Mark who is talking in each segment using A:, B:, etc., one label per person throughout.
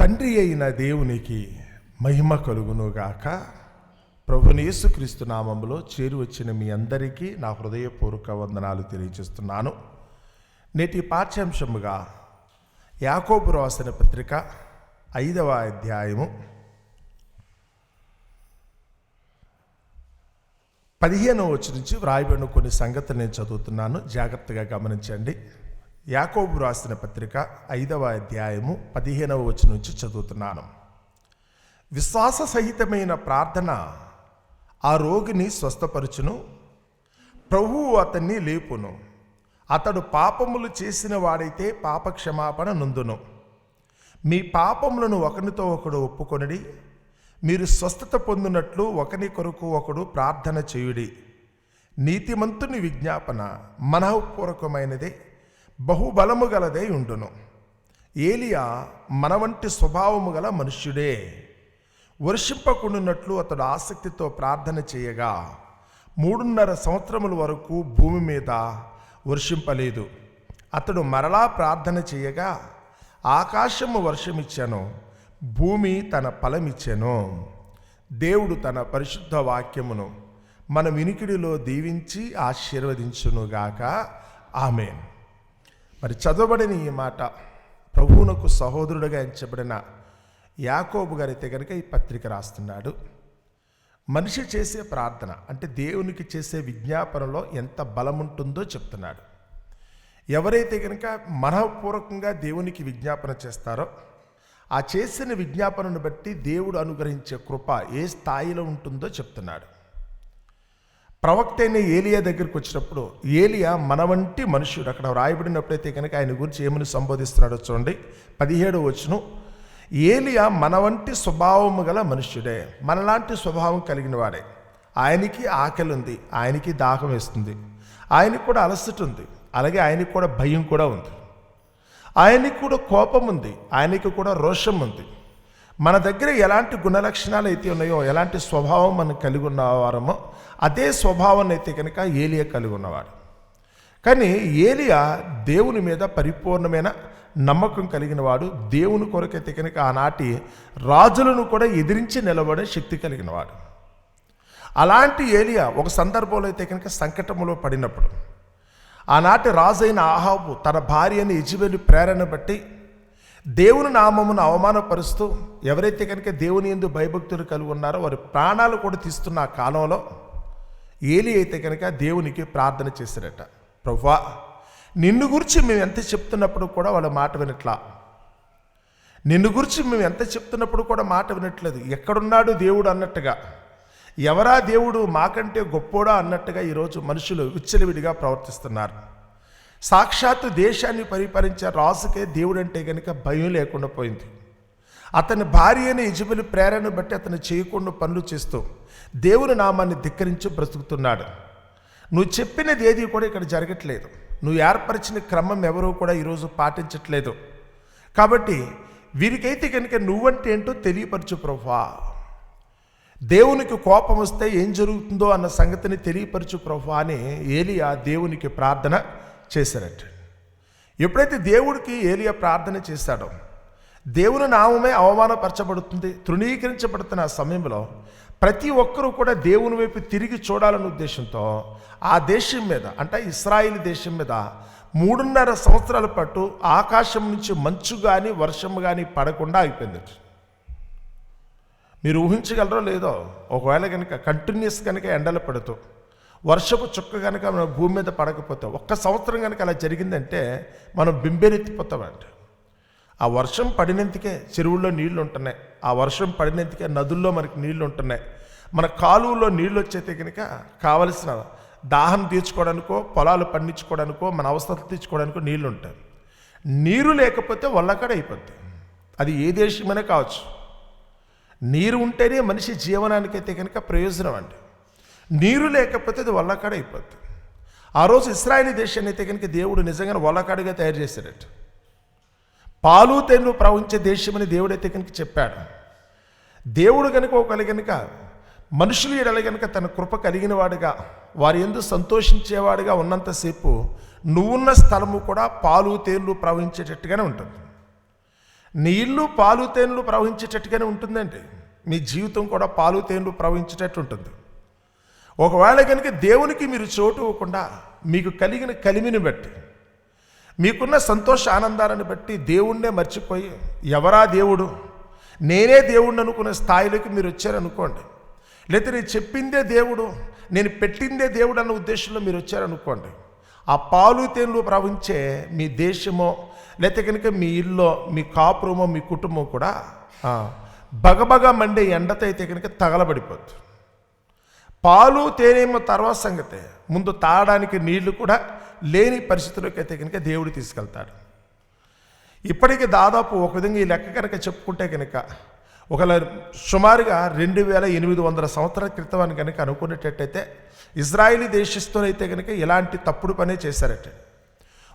A: తండ్రి అయిన దేవునికి మహిమ కలుగునుగాక. ప్రభుని యేసుక్రీస్తు నామంలో చేరి వచ్చిన మీ అందరికీ నా హృదయపూర్వక వందనాలు తెలియజేస్తున్నాను. నేటి పాఠ్యాంశముగా యాకోబు రాసిన పత్రిక ఐదవ అధ్యాయము పదిహేనవ వచ్చి నుంచి వ్రాయబడిన కొన్ని సంగతులు నేను చదువుతున్నాను. జాగ్రత్తగా గమనించండి. యాకోబు రాసిన పత్రిక ఐదవ అధ్యాయము పదిహేనవ వచ్చి నుంచి చదువుతున్నాను. విశ్వాస సహితమైన ప్రార్థన ఆ రోగిని స్వస్థపరచును. ప్రభువు అతన్ని లేపును. అతడు పాపములు చేసిన వాడైతే పాప క్షమాపణ మీ పాపములను ఒకరితో ఒకడు ఒప్పుకొనిడి మీరు స్వస్థత పొందినట్లు ఒకని కొరకు ఒకడు ప్రార్థన చేయుడి. నీతిమంతుని విజ్ఞాపన మనఃపూర్వకమైనదే. బహుబలము గలదే ఉండును. ఏలియా మన వంటి స్వభావము గల మనుష్యుడే. వర్షింపకుండునట్లు అతడు ఆసక్తితో ప్రార్థన చేయగా మూడున్నర సంవత్సరముల వరకు భూమి మీద వర్షింపలేదు. అతడు మరలా ప్రార్థన చేయగా ఆకాశము వర్షమిచ్చాను భూమి తన ఫలమిచ్చాను. దేవుడు తన పరిశుద్ధ వాక్యమును మన వినికిడిలో దీవించి ఆశీర్వదించునుగాక. ఆమెన్. మరి చదవబడిన ఈ మాట ప్రభువునకు సహోదరుడుగా ఎంచబడిన యాకోబు గారైతే కనుక ఈ పత్రిక రాస్తున్నాడు. మనిషి చేసే ప్రార్థన అంటే దేవునికి చేసే విజ్ఞాపనలో ఎంత బలం ఉంటుందో చెప్తున్నాడు. ఎవరైతే కనుక మనఃపూర్వకంగా దేవునికి విజ్ఞాపన చేస్తారో ఆ చేసిన విజ్ఞాపనను బట్టి దేవుడు అనుగ్రహించే కృప ఏ స్థాయిలో ఉంటుందో చెప్తున్నాడు. ప్రవక్త అయిన ఏలియా దగ్గరికి వచ్చినప్పుడు ఏలియా మన వంటి మనుష్యుడు అక్కడ వ్రాయబడినప్పుడైతే కనుక ఆయన గురించి ఏమని సంబోధిస్తున్నాడో చూడండి. పదిహేడు వచ్చును ఏలియా మన వంటి స్వభావము గల మనుష్యుడే మనలాంటి స్వభావం కలిగిన వాడే. ఆయనకి ఆకలి ఉంది ఆయనకి దాహం వేస్తుంది ఆయనకి కూడా అలసట ఉంది అలాగే ఆయనకి కూడా భయం కూడా ఉంది. ఆయనకి కూడా కోపం ఉంది ఆయనకి కూడా రోషం ఉంది. మన దగ్గర ఎలాంటి గుణలక్షణాలు అయితే ఉన్నాయో ఎలాంటి స్వభావం మనం కలిగి ఉన్నవారమో అదే స్వభావాన్ని అయితే కనుక ఏలియా కలిగి ఉన్నవాడు. కానీ ఏలియా దేవుని మీద పరిపూర్ణమైన నమ్మకం కలిగిన వాడు. దేవుని కొరకైతే కనుక ఆనాటి రాజులను కూడా ఎదిరించి నిలబడే శక్తి కలిగిన వాడు. అలాంటి ఏలియా ఒక సందర్భంలో అయితే కనుక సంకటంలో పడినప్పుడు ఆనాటి రాజైన ఆహాబు తన భార్యని ఇజిబెలి ప్రేరణ బట్టి దేవుని నామమును అవమానపరుస్తూ ఎవరైతే కనుక దేవుని ఎందు భయభక్తులు కలిగి ఉన్నారో వారి ప్రాణాలు కూడా తీస్తున్న ఆ కాలంలో ఏలి అయితే కనుక దేవునికి ప్రార్థన చేశారట. ప్రభా నిన్ను గురించి మేము ఎంత చెప్తున్నప్పుడు కూడా వాళ్ళ మాట వినట్లా? నిన్ను గురించి మేము ఎంత చెప్తున్నప్పుడు కూడా మాట వినట్లేదు? ఎక్కడున్నాడు దేవుడు అన్నట్టుగా? ఎవరా దేవుడు మాకంటే గొప్పోడా అన్నట్టుగా ఈరోజు మనుషులు విచ్చలవిడిగా ప్రవర్తిస్తున్నారు. సాక్షాత్తు దేశాన్ని పరిపాలించే రాజుకే దేవుడు అంటే కనుక భయం లేకుండా పోయింది. అతని భార్య అయిన యజబెలి ప్రేరణ బట్టి అతను చేయకుండా పనులు చేస్తూ దేవుని నామాన్ని ధిక్కరించి బ్రతుకుతున్నాడు. నువ్వు చెప్పినది ఏది కూడా ఇక్కడ జరగట్లేదు. నువ్వు ఏర్పరిచిన క్రమం ఎవరూ కూడా ఈరోజు పాటించట్లేదు. కాబట్టి వీరికైతే కనుక నువ్వంటే ఏంటో తెలియపరచు ప్రభా దేవునికి కోపం వస్తే ఏం జరుగుతుందో అన్న సంగతిని తెలియపరచు ప్రభా అని ఏలియా దేవునికి ప్రార్థన చేశారట. ఎప్పుడైతే దేవుడికి ఏలియా ప్రార్థన చేశాడో దేవుని నామమే అవమానపరచబడుతుంది తృణీకరించబడుతున్న ఆ సమయంలో ప్రతి ఒక్కరూ కూడా దేవుని వైపు తిరిగి చూడాలనే ఉద్దేశంతో ఆ దేశం మీద అంటే ఇస్రాయిల్ దేశం మీద మూడున్నర సంవత్సరాల పాటు ఆకాశం నుంచి మంచు కానీ వర్షం కానీ పడకుండా అయిపోయింది మీరు ఊహించగలరో లేదో ఒకవేళ కనుక కంటిన్యూస్ కనుక ఎండలు పడుతూ వర్షపు చుక్క కనుక మన భూమి మీద పడకపోతే ఒక్క సంవత్సరం కనుక అలా జరిగిందంటే మనం బింబెనెత్తిపోతామంట. ఆ వర్షం పడినందుకే చెరువుల్లో నీళ్ళు ఉంటున్నాయి. ఆ వర్షం పడినందుకే నదుల్లో మనకి నీళ్ళు ఉంటున్నాయి. మన కాలువలో నీళ్ళు వచ్చేతే కనుక కావలసిన దాహం తీర్చుకోవడానికో పొలాలు పండించుకోవడానికో మన అవసరం తీర్చుకోవడానికో నీళ్ళు ఉంటాయి. నీరు లేకపోతే వల్లకడ అయిపోద్ది. అది ఏ దేశమైనా కావచ్చు. నీరు ఉంటేనే మనిషి జీవనానికైతే కనుక ప్రయోజనం అండి. నీరు లేకపోతే అది వల్లకాడ అయిపోద్ది. ఆ రోజు ఇస్రాయేలీ దేశాన్ని అయితే కనుక దేవుడు నిజంగా వల్లకాడుగా తయారు చేశాడట. పాలు తేను ప్రవహించే దేశమని దేవుడైతే కనుక చెప్పాడు. దేవుడు కనుక ఒకరి కనుక మనుషులు ఎడల కనుక తన కృప కలిగిన వాడుగా వారి ఎందు సంతోషించేవాడుగా ఉన్నంతసేపు నువ్వున్న స్థలము కూడా పాలు తేన్లు ప్రవహించేటట్టుగానే ఉంటుంది. నీళ్ళు పాలు తేన్లు ప్రవహించేటట్టుగానే ఉంటుందండి. మీ జీవితం కూడా పాలు తేన్లు ప్రవహించేటట్టు ఉంటుంది. ఒకవేళ కనుక దేవునికి మీరు చోటు ఇవ్వకుండా మీకు కలిగిన కలిమిని బట్టి మీకున్న సంతోష ఆనందాలను బట్టి దేవుణ్ణే మర్చిపోయి ఎవరా దేవుడు? నేనే దేవుణ్ణి అనుకునే స్థాయిలోకి మీరు వచ్చారనుకోండి. లేకపోతే నేను చెప్పిందే దేవుడు నేను పెట్టిందే దేవుడు అన్న ఉద్దేశంలో మీరు వచ్చారనుకోండి. ఆ పాలు తేనెలు ప్రవహించే మీ దేశమో లేకపోతే కనుక మీ ఇల్లో మీ కాపురమో మీ కుటుంబం కూడా ఆ, బగబగ మండే ఎండతో అయితే కనుక తగలబడిపోద్ది. పాలు తేనేమో తర్వాత సంగతే. ముందు తాగడానికి నీళ్ళు కూడా లేని పరిస్థితుల్లోకి అయితే కనుక దేవుడు తీసుకెళ్తాడు. ఇప్పటికి దాదాపు ఒక విధంగా ఈ లెక్క కనుక చెప్పుకుంటే కనుక ఒక సుమారుగా రెండు వేల ఎనిమిది వందల సంవత్సరాల క్రితం అని కనుక అనుకునేటట్టయితే ఇజ్రాయిలీ దేశస్తులైతే కనుక ఇలాంటి తప్పుడు పనే చేశారట.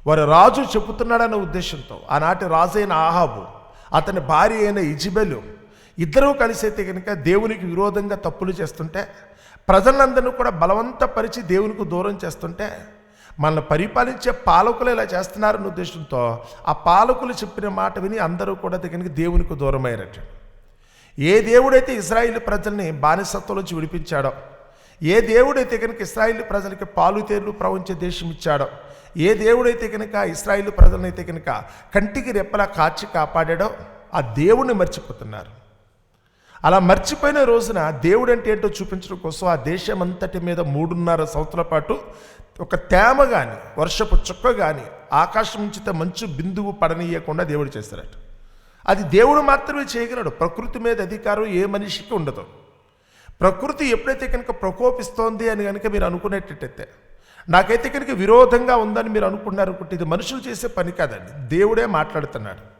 A: వారు రాజు చెబుతున్నాడనే ఉద్దేశంతో ఆనాటి రాజైన ఆహాబు అతని భార్య అయిన ఇజిబెలు ఇద్దరూ కలిసి అయితే కనుక దేవునికి విరోధంగా తప్పులు చేస్తుంటే ప్రజలందరినీ కూడా బలవంతపరిచి దేవునికి దూరం చేస్తుంటే మనల్ని పరిపాలించే పాలకులు ఇలా చేస్తున్నారన్న ఉద్దేశంతో ఆ పాలకులు చెప్పిన మాట విని అందరూ కూడా దగ్గరికి దేవునికి దూరమయ్యారట. ఏ దేవుడైతే ఇజ్రాయిల్ ప్రజల్ని బానిసత్వంలోంచి విడిపించాడో ఏ దేవుడైతే కనుక ఇస్రాయిల్ ప్రజలకి పాలుతేర్లు తేర్లు దేశం ఇచ్చాడో ఏ దేవుడైతే కనుక ఇస్రాయిల్ ప్రజలనైతే కనుక కంటికి రెప్పలా కాచి కాపాడాడో ఆ దేవుణ్ణి మర్చిపోతున్నారు. అలా మర్చిపోయిన రోజున దేవుడు అంటే ఏంటో చూపించడం కోసం ఆ దేశం అంతటి మీద మూడున్నర సంవత్సరాల పాటు ఒక తేమ కానీ వర్షపు చుక్క కానీ ఆకాశం నుంచితే మంచు బిందువు పడనీయకుండా దేవుడు చేస్తారట. అది దేవుడు మాత్రమే చేయగలడు. ప్రకృతి మీద అధికారం ఏ మనిషికి ఉండదు. ప్రకృతి ఎప్పుడైతే కనుక ప్రకోపిస్తోంది అని కనుక మీరు అనుకునేటట్టయితే నాకైతే కనుక విరోధంగా ఉందని మీరు అనుకున్నారు అనుకుంటే ఇది మనుషులు చేసే పని కాదండి. దేవుడే మాట్లాడుతున్నాడు.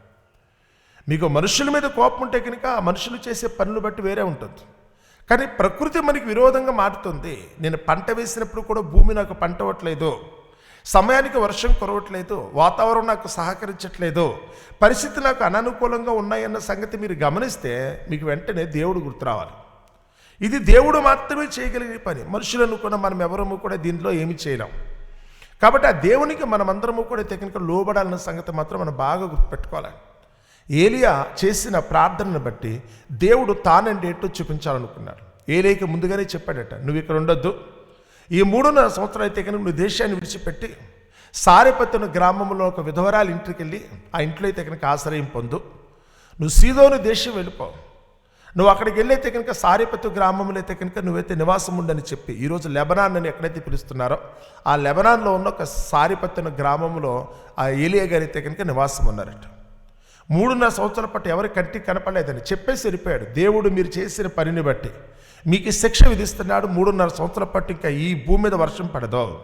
A: మీకు మనుషుల మీద కోపం ఉంటే కనుక ఆ మనుషులు చేసే పనులు బట్టి వేరే ఉంటుంది. కానీ ప్రకృతి మనకి విరోధంగా మారుతుంది. నేను పంట వేసినప్పుడు కూడా భూమి నాకు పంట అవ్వట్లేదు. సమయానికి వర్షం కురవట్లేదు. వాతావరణం నాకు సహకరించట్లేదు. పరిస్థితి నాకు అననుకూలంగా ఉన్నాయన్న సంగతి మీరు గమనిస్తే మీకు వెంటనే దేవుడు గుర్తు రావాలి. ఇది దేవుడు మాత్రమే చేయగలిగే పని. మనుషులను కూడా మనం ఎవరము కూడా దీనిలో ఏమి చేయలేం. కాబట్టి ఆ దేవునికి మనమందరము కూడా టెక్నిక లోబడాలన్న సంగతి మాత్రం మనం బాగా గుర్తుపెట్టుకోవాలి. ఏలియా చేసిన ప్రార్థనను బట్టి దేవుడు తానండి ఏంటో చూపించాలనుకున్నాడు? ఏలియాకి ముందుగానే చెప్పాడట నువ్వు ఇక్కడ ఉండొద్దు. ఈ మూడున్నర సంవత్సరాలు అయితే కనుక నువ్వు దేశాన్ని విడిచిపెట్టి సారెపత్తున గ్రామంలో ఒక విధవరాలు ఇంటికి వెళ్ళి ఆ ఇంట్లో అయితే కనుక ఆశ్రయం పొందు. నువ్వు సీదోని దేశం వెళ్ళిపో. నువ్వు అక్కడికి వెళ్ళైతే కనుక సారిపత్తు గ్రామంలో అయితే కనుక నువ్వైతే నివాసం ఉండని చెప్పి ఈరోజు లెబనాన్ అని ఎక్కడైతే పిలుస్తున్నారో ఆ లెబనాన్లో ఉన్న ఒక సారిపత్తున గ్రామంలో ఆ ఏలియా గారు అయితే కనుక నివాసం ఉన్నారట. మూడున్నర సంవత్సరాల పాటు ఎవరి కంటికి కనపడలేదని చెప్పేసి వెళ్ళిపోయాడు. దేవుడు మీరు చేసిన పనిని బట్టి. మీకు శిక్ష విధిస్తున్నాడు మూడున్నర సంవత్సరాల పాటు ఇంకా ఈ భూమి మీద వర్షం పడదు.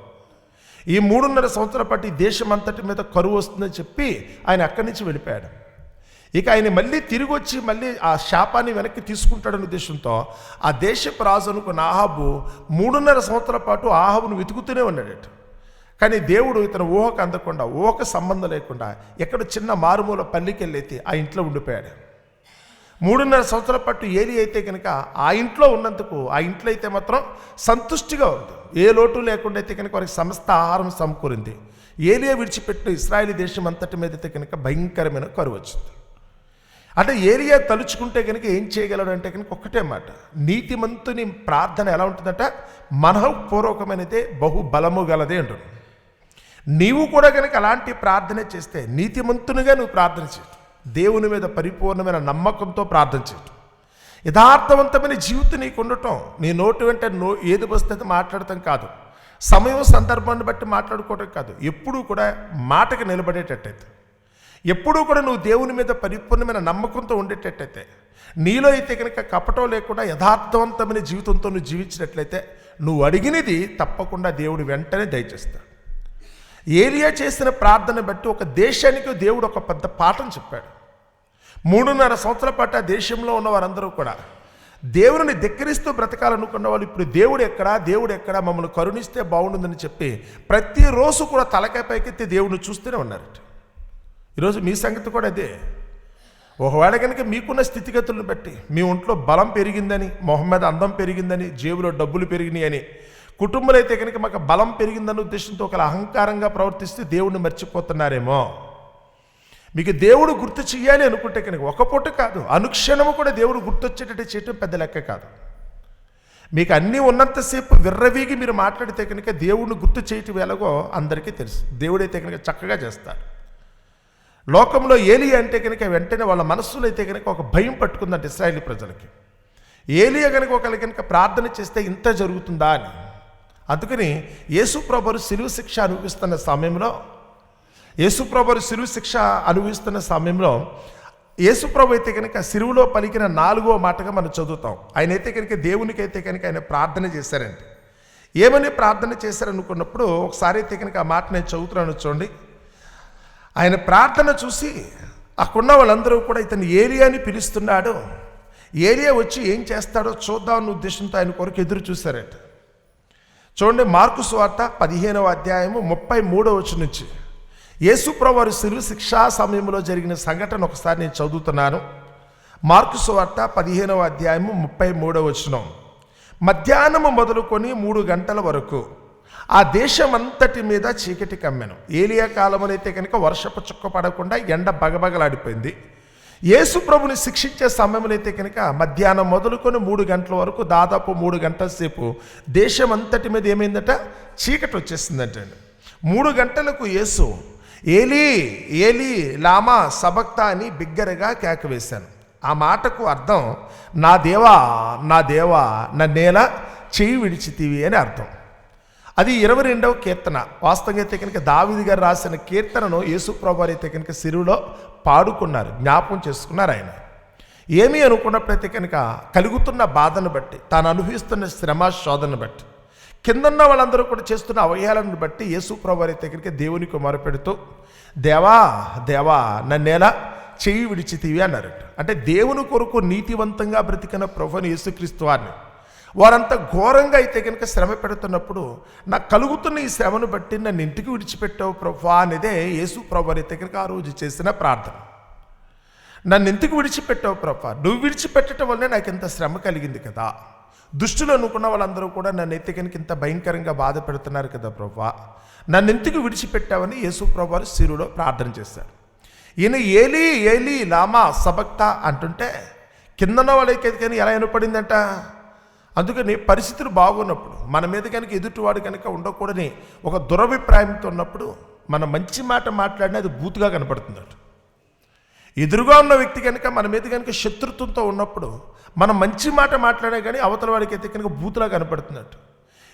A: ఈ మూడున్నర సంవత్సరాల పాటు ఈ దేశం అంతటి మీద కరువు వస్తుందని చెప్పి ఆయన అక్కడి నుంచి వెళ్ళిపోయాడు. ఇక ఆయన మళ్ళీ తిరిగి వచ్చి మళ్ళీ ఆ శాపాన్ని వెనక్కి తీసుకుంటాడనే ఉద్దేశంతో ఆ దేశపు రాజు అనుకున్న ఆహాబు మూడున్నర సంవత్సరాల పాటు ఆహాబును వెతుకుతూనే ఉన్నాడట. కానీ దేవుడు ఇతను ఊహకు అందకుండా ఊహకు సంబంధం లేకుండా ఎక్కడ చిన్న మారుమూల పల్లికి వెళ్ళైతే ఆ ఇంట్లో ఉండిపోయాడు. మూడున్నర సంవత్సరాల పాటు ఏలి అయితే కనుక ఆ ఇంట్లో ఉన్నందుకు ఆ ఇంట్లో అయితే మాత్రం సంతుష్టిగా ఉంది. ఏ లోటు లేకుండా అయితే కనుక వారికి సమస్త ఆహారం సమకూరింది. ఏలియా విడిచిపెట్టిన ఇస్రాయేలీ దేశం అంతటి మీద అయితే కనుక భయంకరమైన కరువు వచ్చింది. అంటే ఏలియా తలుచుకుంటే కనుక ఏం చేయగలడు అంటే కనుక ఒక్కటే మాట. నీతిమంతుని ప్రార్థన ఎలా ఉంటుందంట? మనఃపూర్వకమైనదే బహు బలము గలదే అంటుంది. నీవు కూడా కనుక అలాంటి ప్రార్థన చేస్తే నీతిమంతునిగా నువ్వు ప్రార్థన చేయటం దేవుని మీద పరిపూర్ణమైన నమ్మకంతో ప్రార్థన చేయటం యథార్థవంతమైన జీవితం నీకు ఉండటం నీ నోటి వెంట నో ఏది వస్తే మాట్లాడటం కాదు. సమయం సందర్భాన్ని బట్టి మాట్లాడుకోవటం కాదు. ఎప్పుడూ కూడా మాటకి నిలబడేటట్టయితే. ఎప్పుడూ కూడా నువ్వు దేవుని మీద పరిపూర్ణమైన నమ్మకంతో ఉండేటట్టయితే. నీలో అయితే కనుక కపటం లేకుండా యథార్థవంతమైన జీవితంతో నువ్వు జీవించినట్లయితే నువ్వు అడిగినది తప్పకుండా దేవుడు వెంటనే దయచేస్తాడు ఏలియా చేసిన ప్రార్థన బట్టి ఒక దేశానికి దేవుడు ఒక పెద్ద పాఠం చెప్పాడు. మూడున్నర సంవత్సరాల పాటు ఆ దేశంలో ఉన్న వారందరూ కూడా దేవుని ధిక్కరిస్తూ బ్రతకాలనుకున్న వాళ్ళు ఇప్పుడు దేవుడు ఎక్కడా దేవుడు ఎక్కడా మమ్మల్ని కరుణిస్తే బాగుంటుందని చెప్పి ప్రతిరోజు కూడా తలకాయ పైకెత్తి దేవుడిని చూస్తూనే ఉన్నారట. ఈరోజు మీ సంగతి కూడా అదే. ఒకవేళ కనుక మీకున్న స్థితిగతులను బట్టి మీ ఒంట్లో బలం పెరిగిందని మొహం మీద అందం పెరిగిందని జేబులో డబ్బులు పెరిగినాయి అని కుటుంబంలో అయితే కనుక మాకు బలం పెరిగిందన్న ఉద్దేశంతో ఒక అహంకారంగా ప్రవర్తిస్తే దేవుణ్ణి మర్చిపోతున్నారేమో. మీకు దేవుడు గుర్తు చెయ్యాలి అనుకుంటే కనుక ఒక పూట కాదు అనుక్షణము కూడా దేవుడు గుర్తొచ్చేటట్టు చేయటం పెద్ద లెక్క కాదు. మీకు అన్నీ ఉన్నంతసేపు విర్రవీగి మీరు మాట్లాడితే కనుక దేవుడిని గుర్తు చేయటం ఎలాగో అందరికీ తెలుసు. దేవుడైతే కనుక చక్కగా చేస్తాడు. లోకంలో ఏలి అంటే కనుక వెంటనే వాళ్ళ మనస్సులో అయితే కనుక ఒక భయం పట్టుకుందంట ఇస్రాయేలీ ప్రజలకి. ఏలియా కనుక ఒకరికి కనుక ప్రార్థన చేస్తే ఇంత జరుగుతుందా అని. అందుకని యేసుప్రభరు సిలువు శిక్ష అనుభవిస్తున్న సమయంలో యేసుప్రభరు సిలువు శిక్ష అనుభవిస్తున్న సమయంలో యేసుప్రభు అయితే కనుక సిరువులో పలికిన నాలుగో మాటగా మనం చదువుతాం. ఆయన అయితే కనుక దేవునికి అయితే కనుక ఆయన ప్రార్థన చేశారండి. ఏమని ప్రార్థన చేశారనుకున్నప్పుడు ఒకసారి అయితే కనుక ఆ మాట నేను చదువుతున్నాను చూడండి. ఆయన ప్రార్థన చూసి అక్కడున్న వాళ్ళందరూ కూడా ఇతను ఏలియాని పిలుస్తున్నాడు. ఏలియా వచ్చి ఏం చేస్తాడో చూద్దామన్న ఉద్దేశంతో ఆయన కొరకు ఎదురు చూశారట. చూడండి మార్కు స్వార్త పదిహేనవ అధ్యాయము ముప్పై మూడవ వచ్చి నుంచి. యేసుప్రవారు సిరు శిక్షా సమయంలో జరిగిన సంఘటన ఒకసారి నేను చదువుతున్నాను. మార్కు స్వార్త పదిహేనవ అధ్యాయము ముప్పై మూడవ వచనం. మధ్యాహ్నము మొదలుకొని మూడు గంటల వరకు ఆ దేశమంతటి మీద చీకటి కమ్మెను. ఏలియా కాలమునైతే కనుక వర్షపు చుక్క పడకుండా ఎండ బగబగలాడిపోయింది. యేసు ప్రభుని శిక్షించే సమయంలో అయితే కనుక మధ్యాహ్నం మొదలుకొని మూడు గంటల వరకు దాదాపు మూడు గంటల సేపు దేశం అంతటి మీద ఏమైందట? చీకటి వచ్చేసిందంటండి మూడు గంటలకు యేసు ఏలీ ఏలీ లామా సబక్తా అని బిగ్గరగా కేక వేశాను. ఆ మాటకు అర్థం నా దేవా నా దేవా నన్నేలా చెయ్యి విడిచితివి అని అర్థం. అది ఇరవై రెండవ కీర్తన. వాస్తవంగా అయితే కనుక దావిది గారు రాసిన కీర్తనను యేసుప్రభు అయితే కనుక సిరువులో పాడుకున్నారు జ్ఞాపకం చేసుకున్నారు ఆయన. ఏమీ అనుకున్నప్పుడైతే కనుక కలుగుతున్న బాధను బట్టి తాను అనుభవిస్తున్న శ్రమ శోధనను బట్టి కిందన్న వాళ్ళందరూ కూడా చేస్తున్న అవయాలను బట్టి యేసుప్రభు దగ్గరికి దేవుని దేవునికి మొరపెడుతూ దేవా దేవా నన్నేలా చెయ్యి విడిచితివి అన్నారు అంటే దేవుని కొరకు నీతివంతంగా బ్రతికిన ప్రభుని యేసుక్రీస్తు వారిని. వారంతా ఘోరంగా అయితే కనుక శ్రమ పెడుతున్నప్పుడు నాకు కలుగుతున్న ఈ శ్రమను బట్టి నన్ను ఇంటికి విడిచిపెట్టావు ప్రభా అనేదే యేసు ప్రభు అయితే కనుక ఆ రోజు చేసిన ప్రార్థన. నన్ను ఎందుకు విడిచిపెట్టావు ప్రభా. నువ్వు విడిచిపెట్టడం వల్లే నాకు ఇంత శ్రమ కలిగింది కదా. దుష్టులు అనుకున్న వాళ్ళందరూ కూడా నన్ను అయితే కనుక ఇంత భయంకరంగా బాధ పెడుతున్నారు కదా ప్రభా. నన్ను ఎందుకు విడిచిపెట్టావని యేసు ప్రభు శిరులో ప్రార్థన చేశారు. ఈయన ఏలి ఏలి లామా సబక్త అంటుంటే కిందన వాళ్ళకి కానీ ఎలా వినపడిందంట అందుకని పరిస్థితులు బాగున్నప్పుడు మన మీద కనుక ఎదుటివాడు కనుక ఉండకూడని ఒక దురభిప్రాయంతో ఉన్నప్పుడు మన మంచి మాట మాట్లాడినా అది బూతుగా కనపడుతుందట. ఎదురుగా ఉన్న వ్యక్తి కనుక మన మీద కనుక శత్రుత్వంతో ఉన్నప్పుడు మనం మంచి మాట మాట్లాడే కానీ అవతల వాడికి అయితే కనుక బూతులా కనపడుతున్నట్టు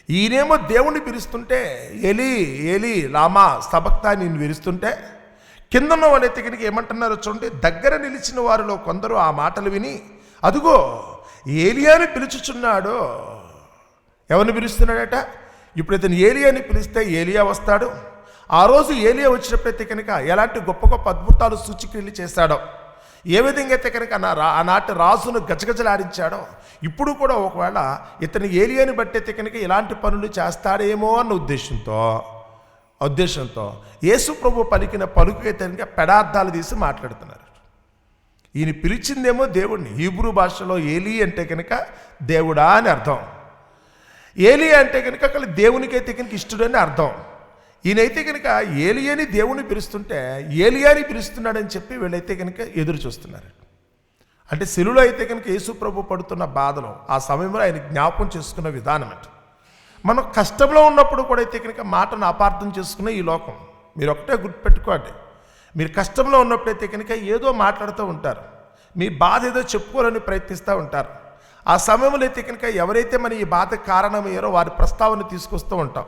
A: ఈయనేమో దేవుణ్ణి పిలుస్తుంటే ఎలి ఎలి లామా సబక్తా నేను విరుస్తుంటే కిందన్న వాళ్ళైతే కనుక ఏమంటున్నారో చూడండి దగ్గర నిలిచిన వారిలో కొందరు ఆ మాటలు విని అదుగో ఏలియాని పిలుచుచున్నాడు? ఎవరిని పిలుస్తున్నాడట? ఇప్పుడు ఇతను ఏలియాని పిలిస్తే ఏలియా వస్తాడు. ఆ రోజు ఏలియా వచ్చినప్పుడైతే కనుక ఎలాంటి గొప్ప గొప్ప అద్భుతాలు సూచిక్రియలు చేశాడో ఏ విధంగా అయితే కనుక నా రా- ఆనాటి రాజును గజగజలాడించాడో ఇప్పుడు కూడా ఒకవేళ ఇతని ఏలియాని బట్టి అయితే కనుక ఇలాంటి పనులు చేస్తాడేమో అన్న ఉద్దేశంతో ఉద్దేశంతో యేసు ప్రభు పలికిన పలుకు అయితే కనుక పెడార్థాలు తీసి మాట్లాడుతున్నారు. ఈయన పిలిచిందేమో దేవుణ్ణి. హీబ్రూ భాషలో ఏలి అంటే కనుక దేవుడా అని అర్థం. ఏలి అంటే కనుక అక్కడ దేవునికైతే కనుక ఇష్టడని అర్థం. ఈయనైతే కనుక ఏలియని దేవుని పిలుస్తుంటే ఏలియాని పిలుస్తున్నాడని చెప్పి వీళ్ళైతే కనుక ఎదురు చూస్తున్నారు. అంటే శిలులో అయితే కనుక యేసుప్రభు పడుతున్న బాధలో ఆ సమయంలో ఆయన జ్ఞాపకం చేసుకున్న విధానం అంటే. మనం కష్టంలో ఉన్నప్పుడు కూడా అయితే కనుక మాటను అపార్థం చేసుకునే ఈ లోకం. మీరు ఒకటే గుర్తుపెట్టుకోండి. మీరు కష్టంలో ఉన్నప్పుడైతే కనుక ఏదో మాట్లాడుతూ ఉంటారు. మీ బాధ ఏదో చెప్పుకోవాలని ప్రయత్నిస్తూ ఉంటారు. ఆ సమయంలో అయితే కనుక ఎవరైతే మన ఈ బాధ కారణమయ్యారో వారి ప్రస్తావన తీసుకొస్తూ ఉంటాం.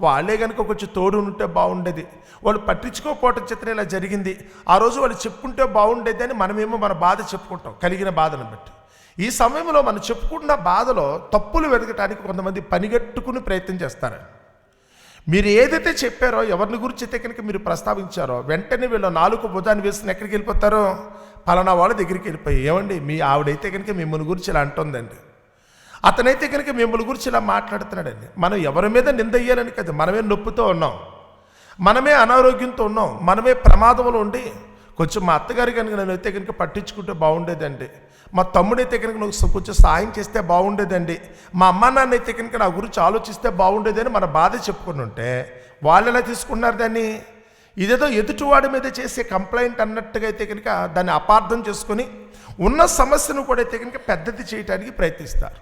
A: వాళ్ళే కనుక కొంచెం తోడు ఉంటే బాగుండేది. వాళ్ళు పట్టించుకోకపోవటం చేతనే ఇలా జరిగింది. ఆ రోజు వాళ్ళు చెప్పుకుంటే బాగుండేది అని మనమేమో మన బాధ చెప్పుకుంటాం. కలిగిన బాధను బట్టి. ఈ సమయంలో మనం చెప్పుకున్న బాధలో తప్పులు వెతకటానికి కొంతమంది పనిగట్టుకుని ప్రయత్నం చేస్తారు. మీరు ఏదైతే చెప్పారో ఎవరిని గురించి అయితే కనుక మీరు ప్రస్తావించారో వెంటనే వీళ్ళు నాలుగు భుజాన్ని వేసుకుని ఎక్కడికి వెళ్ళిపోతారో? పలానా వాళ్ళ దగ్గరికి వెళ్ళిపోయి ఏమండి మీ ఆవిడైతే కనుక మిమ్మల్ని గురించి ఇలా అంటుందండి. అతనైతే కనుక మిమ్మల్ని గురించి ఇలా మాట్లాడుతున్నాడండి. మనం ఎవరి మీద నిందయ్యాలని కదా మనమే నొప్పుతో ఉన్నాం. మనమే అనారోగ్యంతో ఉన్నాం. మనమే ప్రమాదంలో ఉండి కొంచెం మా అత్తగారి కనుక నేను అయితే కనుక పట్టించుకుంటే బాగుండేదండి. మా తమ్ముడైతే కనుక నువ్వు కొంచెం సాయం చేస్తే బాగుండేదండి. మా అమ్మ నాన్న అయితే కనుక నా గురించి ఆలోచిస్తే బాగుండేదని మన బాధ చెప్పుకుని ఉంటే వాళ్ళు ఎలా తీసుకున్నారు దాన్ని? ఇదేదో ఎదుటివాడి మీద చేసే కంప్లైంట్ అన్నట్టుగా అయితే కనుక దాన్ని అపార్థం చేసుకొని ఉన్న సమస్యను కూడా అయితే కనుక పెద్దది చేయడానికి ప్రయత్నిస్తారు.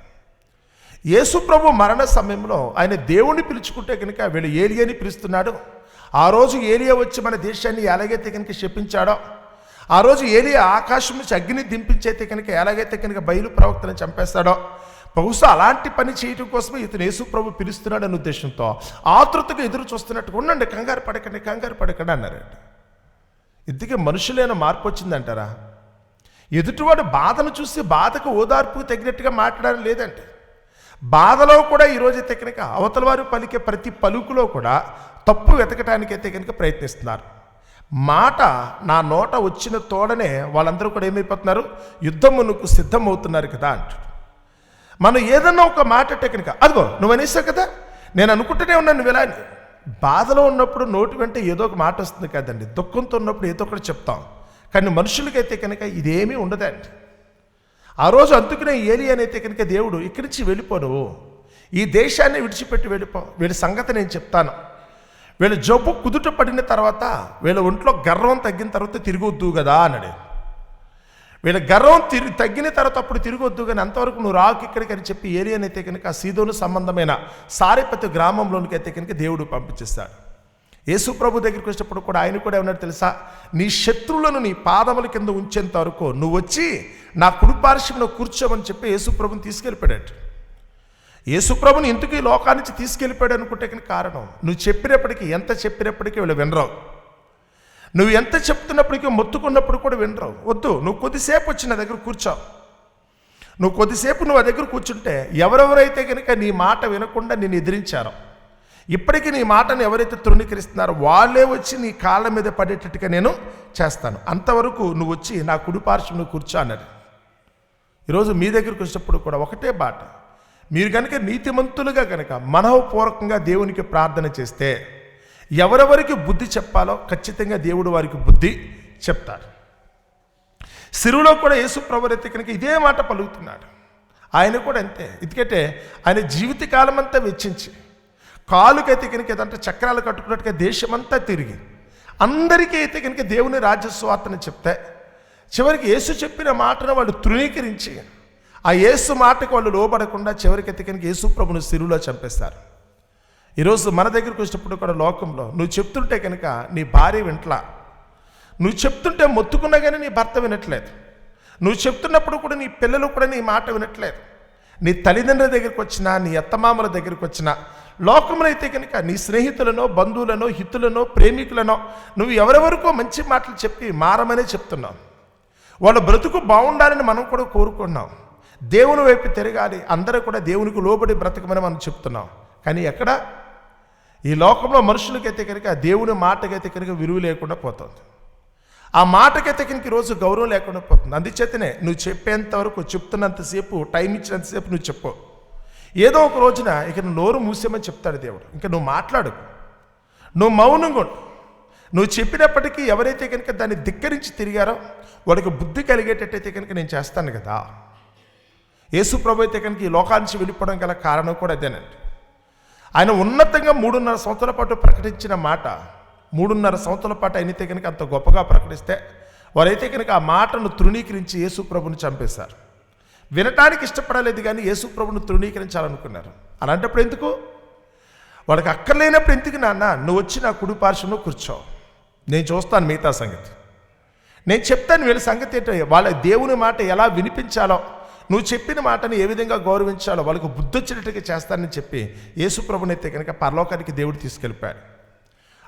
A: యేసుప్రభు మరణ సమయంలో ఆయన దేవుణ్ణి పిలుచుకుంటే కనుక వీళ్ళు ఏలియని పిలుస్తున్నాడు. ఆ రోజు ఏలియా వచ్చి మన దేశాన్ని ఎలాగైతే కనుక శపించాడో ఆ రోజు ఏలియా ఆకాశం నుంచి అగ్ని దింపించైతే కనుక ఎలాగైతే కనుక బయలు ప్రవక్తను చంపేస్తాడో? బహుశా అలాంటి పని చేయటం కోసమే ఇతను యేసు ప్రభు పిలుస్తున్నాడు అనే ఉద్దేశంతో ఆతృతగా ఎదురు చూస్తున్నట్టుగా ఉండండి కంగారు పడకండి కంగారు పడకండి అన్నారండి ఇందుకే మనుషులైన మార్పు వచ్చిందంటారా? ఎదుటివాడు బాధను చూసి బాధకు ఓదార్పుకు తగినట్టుగా మాట్లాడడం లేదంటే? బాధలో కూడా ఈరోజైతే కనుక అవతల వారు పలికే ప్రతి పలుకులో కూడా తప్పు వెతకటానికైతే కనుక ప్రయత్నిస్తున్నారు. మాట నా నోట వచ్చిన తోడనే వాళ్ళందరూ కూడా ఏమైపోతున్నారు? యుద్ధమునకు సిద్ధమవుతున్నారు కదా అంటాడు. మనం ఏదన్నా ఒక మాట టెక్నిక అదిగో నువ్వు అనేసావు కదా? నేను అనుకుంటూనే ఉన్నాను నువ్వు ఇలా అని. బాధలో ఉన్నప్పుడు నోటి వెంట ఏదో ఒక మాట వస్తుంది కదండి. దుఃఖంతో ఉన్నప్పుడు ఏదో ఒకటి చెప్తాం. కానీ మనుషులకైతే కనుక ఇదేమీ ఉండదండి. ఆ రోజు అందుకునే ఏలి అనైతే కనుక దేవుడు ఇక్కడి నుంచి వెళ్ళిపోను ఈ దేశాన్ని విడిచిపెట్టి వెళ్ళిపో. వీళ్ళ సంగతి నేను చెప్తాను. వీళ్ళ జబ్బు కుదుట పడిన తర్వాత వీళ్ళ ఒంట్లో గర్వం తగ్గిన తర్వాత తిరిగొద్దు కదా అన్నాడు. వీళ్ళ గర్వం తిరిగి తగ్గిన తర్వాత అప్పుడు తిరగొద్దు కానీ అంతవరకు నువ్వు రాకు ఇక్కడికి అని చెప్పి ఏలియన్ అయితే కనుక సీదోను సంబంధమైన సారేపతి గ్రామంలోనికి అయితే కనుక దేవుడు పంపించేస్తాడు. యేసు ప్రభు దగ్గరికి వచ్చినప్పుడు కూడా ఆయన కూడా ఏమన్నాడు తెలుసా? నీ శత్రువులను నీ పాదముల కింద ఉంచేంత వరకు నువ్వు వచ్చి నా కుడిపార్శ్వంలో కూర్చోమని చెప్పి యేసు ప్రభుని తీసుకెళ్ళిపోయాడు. యేసుప్రభుని ఇంటికి ఎందుకు ఈ లోకానికి తీసుకెళ్ళిపోయాడు అనుకుంటే కారణం నువ్వు చెప్పినప్పటికీ ఎంత చెప్పినప్పటికీ వీళ్ళు వినరావు. నువ్వు ఎంత చెప్తున్నప్పటికీ మొత్తుకున్నప్పుడు కూడా వినరావు. వద్దు నువ్వు కొద్దిసేపు వచ్చి నా దగ్గర కూర్చోవు నువ్వు కొద్దిసేపు నువ్వు ఆ దగ్గర కూర్చుంటే ఎవరెవరైతే కనుక నీ మాట వినకుండా నేను ఎదిరించారో ఇప్పటికీ నీ మాటను ఎవరైతే తృణీకరిస్తున్నారో వాళ్ళే వచ్చి నీ కాళ్ళ మీద పడేటట్టుగా నేను చేస్తాను. అంతవరకు నువ్వు వచ్చి నా కుడిపార్శ్వం నువ్వు కూర్చో అన్నది ఈరోజు మీ దగ్గరికి వచ్చినప్పుడు కూడా ఒకటే బాట. మీరు కనుక నీతిమంతులుగా కనుక మనవపూర్వకంగా దేవునికి ప్రార్థన చేస్తే ఎవరెవరికి బుద్ధి చెప్పాలో ఖచ్చితంగా దేవుడు వారికి బుద్ధి చెప్తాడు. సిరువులో కూడా యేసు ప్రభురైతే కనుక ఇదే మాట పలుకుతున్నాడు. ఆయన కూడా అంతే. ఎందుకంటే ఆయన జీవితకాలం అంతా వెచ్చించి కాలుకైతే కనుక ఏదంటే చక్రాలు కట్టుకున్నట్టుగా దేశమంతా తిరిగి అందరికీ అయితే కనుక దేవుని రాజ్యస్వార్తను చెప్తే చివరికి యేసు చెప్పిన మాటను వాళ్ళు తృణీకరించి ఆ యేసు మాటకు వాళ్ళు లోబడకుండా చివరికి ఎత్తికనికి కనుక యేసు ప్రభుని సిరువులో చంపేస్తారు. ఈరోజు మన దగ్గరికి వచ్చినప్పుడు కూడా లోకంలో నువ్వు చెప్తుంటే కనుక నీ భార్య వింట్లా? నువ్వు చెప్తుంటే మొత్తుకున్నా కానీ నీ భర్త వినట్లేదు. నువ్వు చెప్తున్నప్పుడు కూడా నీ పిల్లలు కూడా నీ మాట వినట్లేదు. నీ తల్లిదండ్రుల దగ్గరికి వచ్చినా నీ అత్తమామల దగ్గరికి వచ్చినా లోకంలో అయితే కనుక నీ స్నేహితులనో బంధువులనో హితులనో ప్రేమికులనో నువ్వు ఎవరెవరికో మంచి మాటలు చెప్పి మారమనే చెప్తున్నావు. వాళ్ళ బ్రతుకు బాగుండాలని మనం కూడా కోరుకున్నాం. దేవుని వైపు తిరగాలి. అందరూ కూడా దేవునికి లోబడి బ్రతకమని మనం చెప్తున్నాం. కానీ ఎక్కడ? ఈ లోకంలో మనుషులకైతే కనుక దేవుని మాటకైతే కనుక విలువ లేకుండా పోతుంది. ఆ మాటకైతే కనుక ఈరోజు గౌరవం లేకుండా పోతుంది. అందుచేతనే నువ్వు చెప్పేంత వరకు చెప్తున్నంతసేపు టైం ఇచ్చినంతసేపు నువ్వు చెప్పు. ఏదో ఒక రోజున ఇక నువ్వు నోరు మూసేమని చెప్తాడు దేవుడు. ఇంకా నువ్వు మాట్లాడు. నువ్వు మౌనంగా ఉండు. నువ్వు చెప్పినప్పటికీ ఎవరైతే కనుక దాన్ని ధిక్కరించి తిరిగారో వాడికి బుద్ధి కలిగేటట్టయితే కనుక నేను చేస్తాను కదా. యేసు ప్రభు అయితే కనుక ఈ లోకానికి వెళ్ళిపోవడం గల కారణం కూడా అదేనండి ఆయన ఉన్నతంగా మూడున్నర సంవత్సరాల పాటు ప్రకటించిన మాట మూడున్నర సంవత్సరాల పాటు అయితే కనుక అంత గొప్పగా ప్రకటిస్తే వారైతే కనుక ఆ మాటను తృణీకరించి యేసు ప్రభుని చంపేశారు. వినటానికి ఇష్టపడలేదు కానీ యేసు ప్రభుని తృణీకరించాలనుకున్నారు. అలాంటప్పుడు ఎందుకు? వాడికి అక్కర్లేనప్పుడు ఎందుకు నాన్న? నువ్వు వచ్చి నా కుడి పార్శ్వంలో కూర్చో. నేను చూస్తాను మిగతా సంగతి. నేను చెప్తాను వీళ్ళ సంగతి ఏంటో వాళ్ళ దేవుని మాట ఎలా వినిపించాలో. నువ్వు చెప్పిన మాటని ఏ విధంగా గౌరవించాలో వాళ్ళకు బుద్ధిచ్చినట్టుగా చేస్తానని చెప్పి యేసుప్రభునైతే కనుక పరలోకానికి దేవుడు తీసుకెళ్ళిపోయాడు.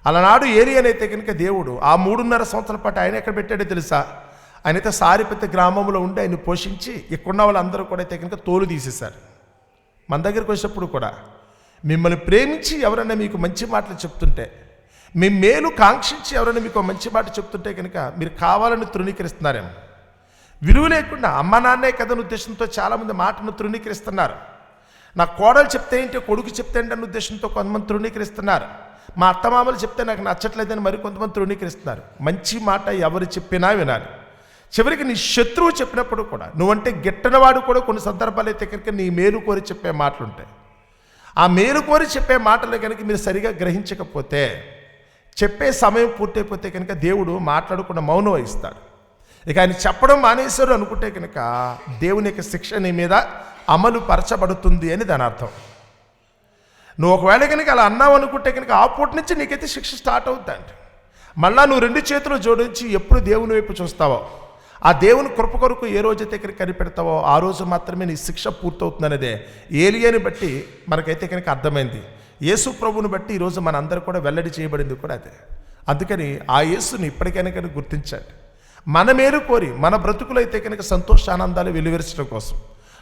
A: అలనాడు ఏరియానైతే కనుక దేవుడు ఆ మూడున్నర సంవత్సరాల పాటు ఆయన ఎక్కడ పెట్టాడో తెలుసా? ఆయనైతే సారిపెత్త గ్రామంలో ఉండి ఆయన పోషించి ఇక్కడున్న వాళ్ళందరూ కూడా అయితే కనుక తోలు తీసేశారు. మన దగ్గరికి వచ్చినప్పుడు కూడా మిమ్మల్ని ప్రేమించి ఎవరైనా మీకు మంచి మాటలు చెప్తుంటే మీ మేలు కాంక్షించి ఎవరైనా మీకు మంచి మాట చెప్తుంటే కనుక మీరు కావాలని తృణీకరిస్తున్నారేమో. విలువ లేకుండా అమ్మ నాన్నే కథన ఉద్దేశంతో చాలామంది మాటను తృణీకరిస్తున్నారు. నా కోడలు చెప్తే ఏంటి కొడుకు చెప్తే ఏంటి అన్న ఉద్దేశంతో కొంతమంది తృణీకరిస్తున్నారు. మా అత్తమామలు చెప్తే నాకు నచ్చట్లేదని మరి కొంతమంది తృణీకరిస్తున్నారు. మంచి మాట ఎవరు చెప్పినా వినాలి. చివరికి నీ శత్రువు చెప్పినప్పుడు కూడా నువ్వంటే గిట్టనవాడు కూడా కొన్ని సందర్భాలు అయితే కనుక నీ మేలు కోరి చెప్పే మాటలు ఉంటాయి ఆ మేలు కోరి చెప్పే మాటలు కనుక మీరు సరిగా గ్రహించకపోతే చెప్పే సమయం పూర్తయిపోతే కనుక దేవుడు మాట్లాడకుండా మౌనం వహిస్తాడు. ఇక ఆయన చెప్పడం మానేశారు అనుకుంటే కనుక దేవుని యొక్క శిక్ష నీ మీద అమలు పరచబడుతుంది అని దాని అర్థం. నువ్వు ఒకవేళ కనుక అలా అన్నావు అనుకుంటే కనుక ఆ పూట నుంచి నీకైతే శిక్ష స్టార్ట్ అవుతుందండి మళ్ళా నువ్వు రెండు చేతులు జోడించి ఎప్పుడు దేవుని వైపు చూస్తావో ఆ దేవుని కృప కొరకు ఏ రోజైతే ఇక్కడ కనిపెడతావో ఆ రోజు మాత్రమే నీ శిక్ష పూర్తవుతుందనేదే. ఏలియని బట్టి మనకైతే కనుక అర్థమైంది. యేసు ప్రభుని బట్టి ఈరోజు మనందరూ కూడా వెల్లడి చేయబడింది కూడా అదే. అందుకని ఆ యేసుని ఇప్పటికైనా కనుక గుర్తించండి. మన మేలు కోరి మన బ్రతుకులైతే కనుక సంతోషానందాలు వెలువరించడం కోసం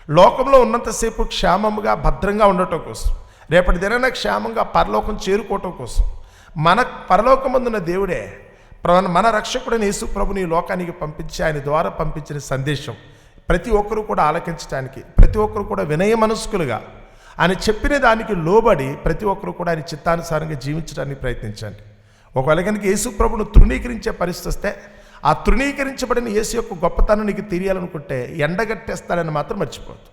A: లోకంలో ఉన్నంతసేపు క్షేమంగా భద్రంగా ఉండటం కోసం రేపటి దినాన క్షేమంగా పరలోకం చేరుకోవటం కోసం మన పరలోకమందున్న దేవుడే మన రక్షకుడైన యేసు ప్రభుని లోకానికి పంపించి ఆయన ద్వారా పంపించిన సందేశం ప్రతి ఒక్కరూ కూడా ఆలకించడానికి ప్రతి ఒక్కరు కూడా వినయ మనస్కులుగా ఆయన చెప్పిన దానికి లోబడి ప్రతి ఒక్కరు కూడా ఆయన చిత్తానుసారంగా జీవించడానికి ప్రయత్నించండి. ఒకవేళ కనుక యేసు ప్రభును తృణీకరించే పరిస్థితి వస్తే ఆ తృణీకరించబడిన యేసు యొక్క గొప్పతనం నీకు తెలియాలనుకుంటే ఎండగట్టేస్తాడని మాత్రం మర్చిపోద్దు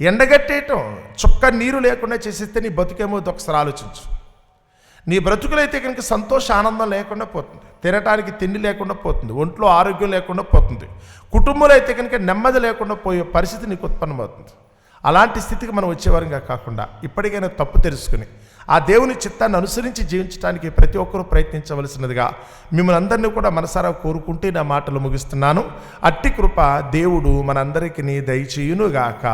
A: ఎండగట్టేయటం చుక్క నీరు లేకుండా చేసేస్తే నీ బతుకేమో ఒకసారి ఆలోచించు. నీ బ్రతుకులైతే కనుక సంతోష ఆనందం లేకుండా పోతుంది. తినటానికి తిండి లేకుండా పోతుంది. ఒంట్లో ఆరోగ్యం లేకుండా పోతుంది. కుటుంబంలో అయితే కనుక నెమ్మది లేకుండా పోయే పరిస్థితి నీకు ఉత్పన్నమవుతుంది. అలాంటి స్థితికి మనం వచ్చేవారంగా కాకుండా ఇప్పటికైనా తప్పు తెలుసుకుని ఆ దేవుని చిత్తాన్ని అనుసరించి జీవించడానికి ప్రతి ఒక్కరూ ప్రయత్నించవలసినదిగా మిమ్మల్ని అందరినీ కూడా మనసారా కోరుకుంటే నా మాటలు ముగిస్తున్నాను. అట్టి కృప దేవుడు మనందరికీ దయచేయునుగాక.